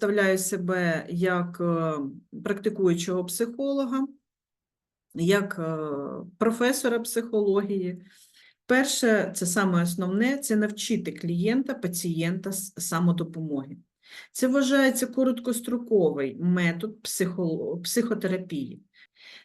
Представляю себе як е, практикуючого психолога, як е, професора психології. Перше, це саме основне, це навчити клієнта, пацієнта самодопомоги. Це вважається короткостроковий метод психотерапії.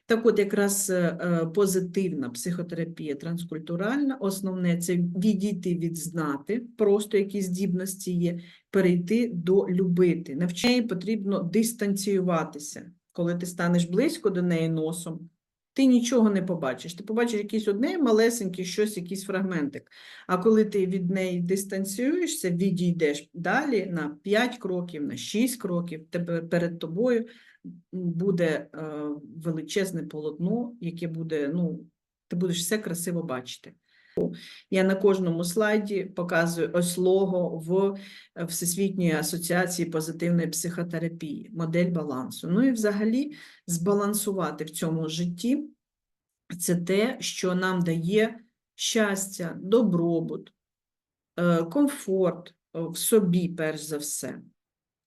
Так от якраз е, е, позитивна психотерапія транскультуральна, основне це відійти від знати, просто які здібності є, перейти до любити. Навчання потрібно дистанціюватися. Коли ти станеш близько до неї носом, ти нічого не побачиш. Ти побачиш якийсь одне малесеньке щось, якийсь фрагментик. А коли ти від неї дистанціюєшся, відійдеш далі на 5 кроків, на 6 кроків, тебе перед тобою буде е, величезне полотно, яке буде, ну, ти будеш все красиво бачити. Я на кожному слайді показую ось лого в е, Всесвітньої асоціації позитивної психотерапії, модель балансу. Ну і взагалі збалансувати в цьому житті це те, що нам дає щастя, добробут, е, комфорт е, в собі, перш за все.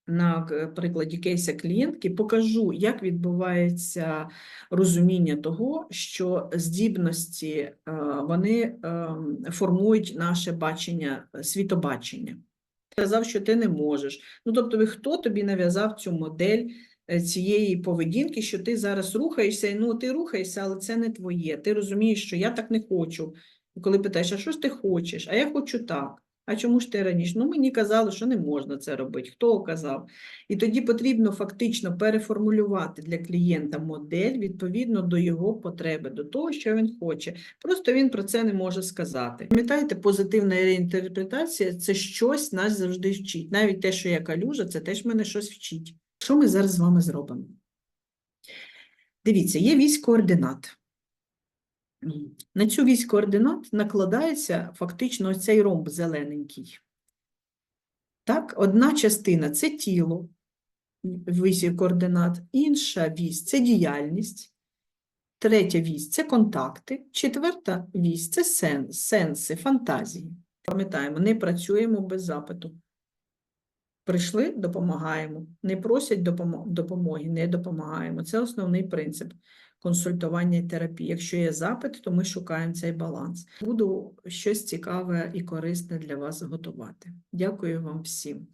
На прикладі кейса клієнтки покажу, як відбувається розуміння того, що здібності е, вони ем, формують наше бачення, е, світобачення. Казав, що ти не можеш. Ну, тобто, хто тобі нав'язав цю модель е, цієї поведінки, що ти зараз рухаєшся, і, ну ти рухаєшся, але це не твоє. Ти розумієш, що я так не хочу. І коли питаєш, а що ж ти хочеш? А я хочу так. А чому ж ти раніше? Ну, мені казали, що не можна це робити. Хто казав? І тоді потрібно фактично переформулювати для клієнта модель відповідно до його потреби, до того, що він хоче. Просто він про це не може сказати. Пам'ятаєте, позитивна реінтерпретація це щось нас завжди вчить. Навіть те, що я калюжа, це теж мене щось вчить. Що ми зараз з вами зробимо? Дивіться, є вісь координат. На цю вісь координат накладається фактично ось цей ромб зелененький. Так, одна частина це тіло вісі координат, інша вісь це діяльність, третя вісь це контакти, четверта вісь це сен, сенси, фантазії. Пам'ятаємо, не працюємо без запиту. Прийшли, допомагаємо. Не просять допомоги, не допомагаємо. Це основний принцип консультування і терапії. Якщо є запит, то ми шукаємо цей баланс. Буду щось цікаве і корисне для вас готувати. Дякую вам всім.